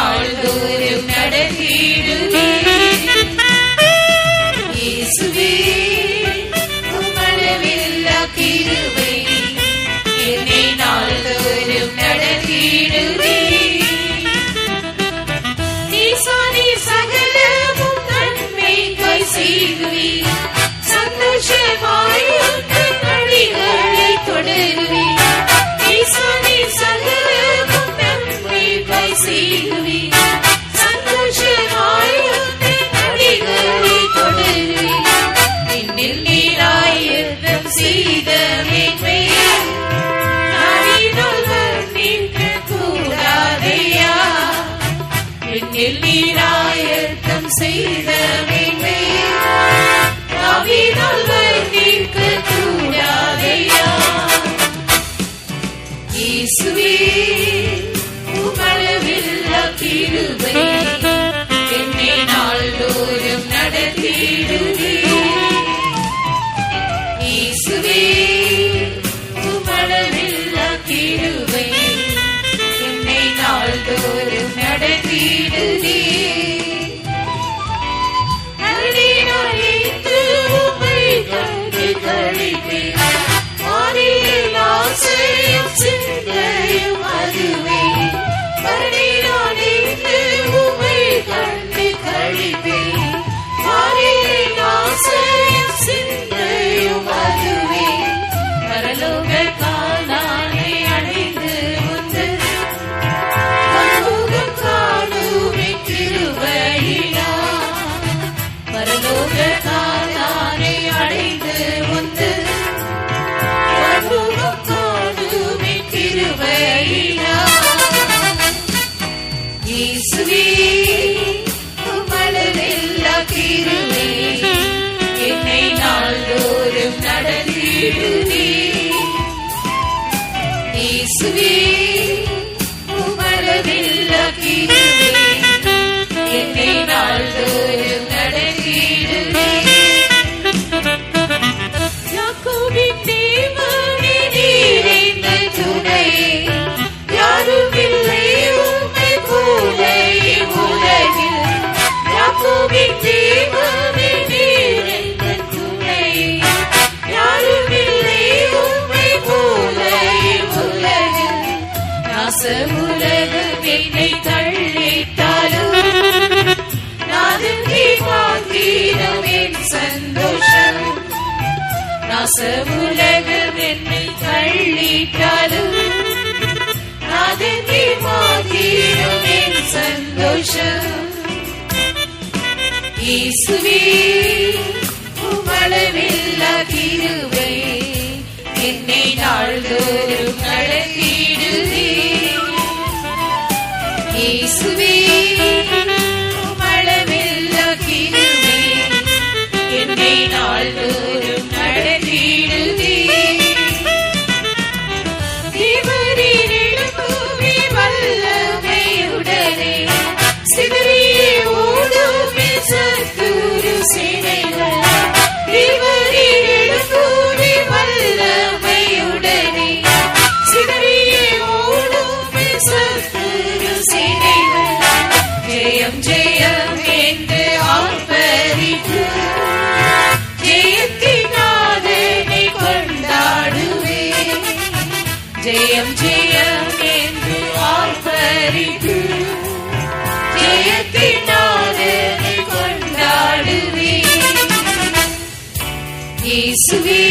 now. you. செவுலகம் என்னை தள்ளிட்டாலும் அது நீ மாதீரும் என் சந்தோஷம். இயேசுவே உமளவில்லா கிருவை என்னை நாள்தோறும் நடத்திடுவே. இயேசுவே உமளவில்லா என்னை நாள்தோறும் see me. se vir.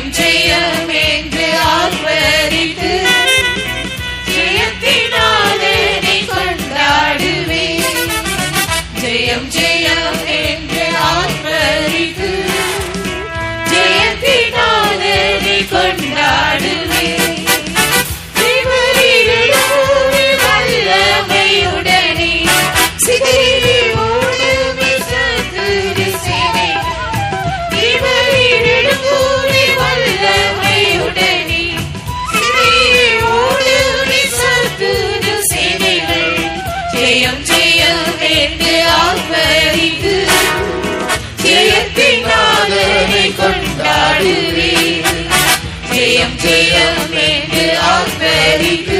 MT. ஜெயம் ஜெயம் என்று ஆர்ப்பரிக்கு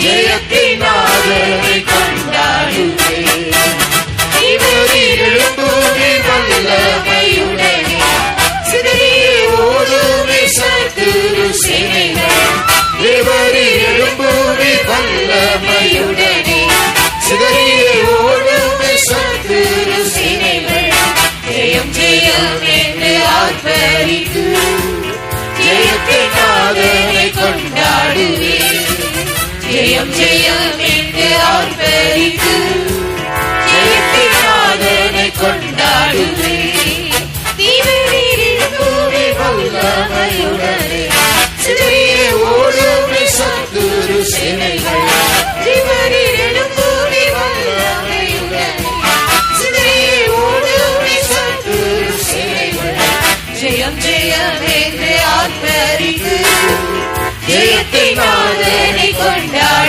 ஜெயத்தின் ஆதரவை கொண்டாடுவே இவர் எழுப்போது வல்லமையுடனே. சிதறி ஓடுவே சத்துரு சேனைகள் இவர் எழுப்போது வல்லமையுடனே சிதறிய ஒருவரை கொண்டாடுவே ஜெயம் ஜெயம் என்று அவர் பெரித்து ஜெயத்தினாதனை கொண்டாடுவே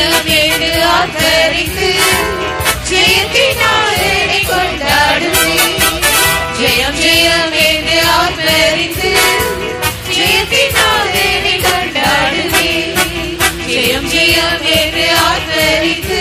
நித்தியம் என்று ஆக்கரித்து ஜெயத்தினால் என்னை கொண்டாடுவே ஜெயம் ஜெயம் என்று ஆக்கரித்து